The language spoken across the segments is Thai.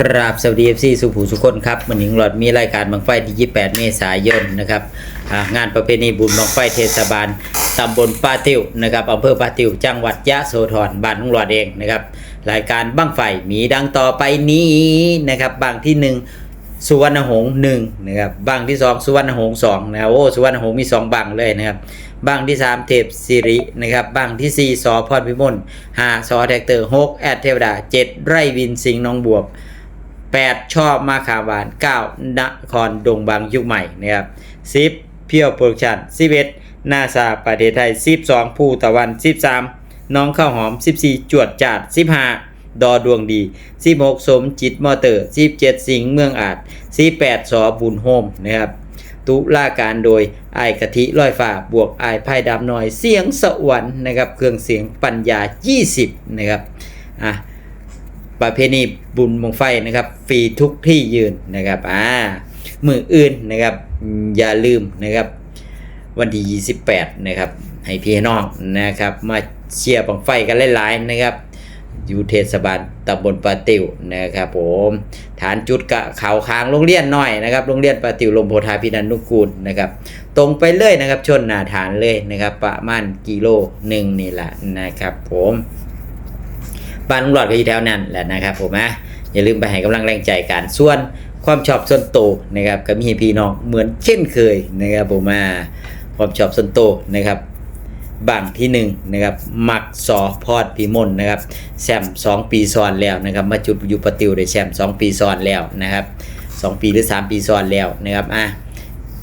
ครับสวัสดีเอฟซีสุภูสุคนครับวันนี้หลอดมีรายการบังไฟที่ 28 เมษายนนะครับงานประเพณีบุญบังไฟเทศบาลตำบลป้าติวนะครับอำเภอป้าติวจังหวัดยะโสธรบ้านของหลอดเองนะครับรายการบังไฟมีดังต่อไปนี้นะครับบางที่หนึ่งสุวรรณหงส์หนึ่งนะครับบางที่สองสุวรรณหงส์สองนะโอ้สุวรรณหงส์มีสองบางเลยนะครับบางที่สามเทพสิรินะครับบางที่สี่สอพรพิมลห้าสอแท็กเตอร์หกแอดเทวดาเจ็ดไร่วินสิงห์น้องบวบ 8 ชอบมาคาหวาน 9นครดงบางยุคใหม่นะครับ10เพียวโปรดักชั่น11 นาซาประเทศไทย 12 ภูตะวัน 13 น้องข้าวหอม 14 จวดจาด 15 ดอดวงดี 16 สมจิตมอเตอร์ 17 สิงห์เมืองอาจ 18 สอบุญโฮมนะครับตุลาการโดยไอกะทิร้อยฟ้าบวกไอายไพ่ดำน้อยเสียงสวรรค์นะครับเครื่องเสียงปัญญา 20 นะครับอะ ประเพณีบุญมงไฟนะครับฟรีทุกที่ยืนนะครับอ่ามืออื่นนะครับอย่าลืมนะครับ วันที่28นะครับให้พี่น้องนะครับ มาเชียร์บังไฟกันหลายๆนะครับ อยู่เทศบาลตำบลปาติวนะครับผมฐานจุดกะเขาค้างโรงเรียนหน้อยนะครับโรงเรียนปาติวลมโพธาพินันนุกูลนะครับ ตรงไปเลยนะครับ ชนหนาฐานเลยนะครับ ประมาณกิโลหนึ่งนี่แหละนะครับผม บ้านลุงหลอดก็อยู่แถวนั้นแหละนะครับผมนะอย่าลืมไปให้กำลังแรงใจกันส่วนความชอบส่วนโตนะครับก็มีพี่น้องเหมือนเช่นเคยนะครับผมมาความชอบส่วนโตนะครับบางที่หนึ่งนะครับมักสอพอดพีมนนะครับแซมสองปีซ้อนแล้วนะครับมาจุดอยู่ประติวได้แซมสองปีซ้อนแล้วนะครับสองปีหรือสามปีซ้อนแล้วนะครับอะ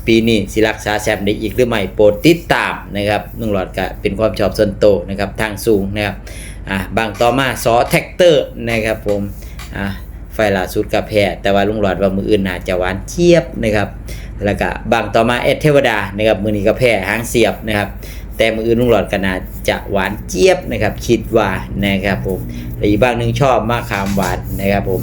ปีนี้สิรักษาแชมป์ได้อีกหรือไม่โปรดติดตามนะครับนุ่งหลอดก็เป็นความชอบส่วนโตนะครับทางสูงนะครับอ่าบางต่อมาซอแท็กเตอร์นะครับผมอ่าไฟล่าสุดกับแพ้แต่ว่าลุงหลอดว่ามืออื่นน่าจะหวานเจี๊ยบนะครับแล้วก็บางต่อมาเอเทวดานะครับมือนี้ก็แพ้หางเสียบนะครับแต่มืออื่นลุงหลอดก็น่าจะหวานเจี๊ยบนะครับคิดว่านะครับผมและอีกบางหนึ่งชอบมะขามหวานนะครับผม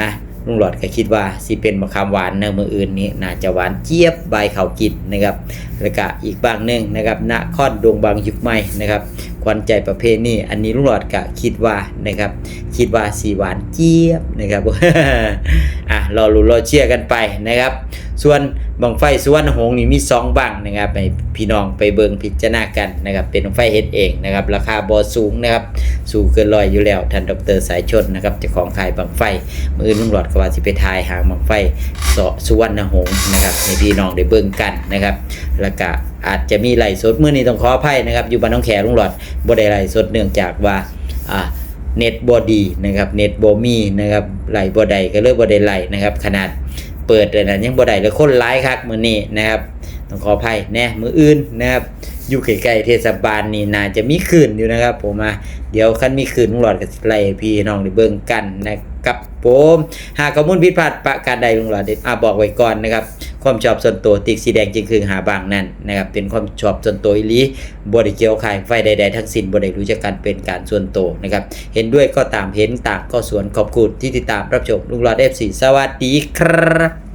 อะ ลุงหลอดก็คิดว่าสิเป็นมะขามหวานในมืออื่นนี้น่าจะหวานเจี๊ยบใบเขากินนะครับแล้วก็อีกบางหนึ่งนะครับนครดวงบางยุคใหม่นะครับควันใจประเภทนี้อันนี้ลุงหลอดก็คิดว่านะครับคิดว่าสีหวานเจี๊ยบนะครับอะรอรุ้นรอเชียร์กันไปนะครับ ส่วนบังไฟสุวรรณหงส์นี่มีสองบังนะครับให้พี่น้องไปเบิงพิจารณากันนะครับเป็นบังไฟเฮ็ดเองนะครับราคาบอสูงนะครับ สูงเกินร้อยอยู่แล้วท่านดรสายชนนะครับเจ้าของขายบังไฟมือลุงหลอดกว่าสิไปทายหางบังไฟเสาะสุวรรณหงส์นะครับให้พี่น้องได้เบิ่งกันนะครับ แล้วก็อาจจะมีไหลสดมือนี้ต้องขออภัยนะครับ อยู่บ้านน้องแขลุงหลอดบ่ได้ไหลสดเนื่องจากว่าอ่าเน็ตบ่ดีนะครับเน็ตบ่มีนะครับไหลบ่ได้ก็เลยบ่ได้ไหลนะครับ ขนาดเปิดเลยนะยังบ่ได้เลยคนหลายคักมือนี้นะครับ ต้องขออภัยแน่มืออื่นนะครับ อยู่ใกล้ๆเทศบาลนี่น่าจะมีคืนอยู่นะครับ ผมมาเดี๋ยวคันมีคืนลุงหลอดก็สิไลพี่น้องได้เบิ่งกันนะครับผมหากข้อมูลผิดพลาดประการใดลุงหลอดได้อ่าบอกไว้ก่อนนะครับความชอบส่วนตัวติ๊กสีแดงจึงคือหาบางนั่นนะครับเป็นความชอบส่วนตัวอีหลีบ่ได้เกี่ยวขายไฟใด ๆ ทั้งสิ้นบ่ได้รู้จักกันเป็นการส่วนตัวนะครับเห็นด้วยก็ตามเห็นต่างก็สวนขอบคุณที่ติดตามรับชมลุงหลอด F4 สวัสดีครับ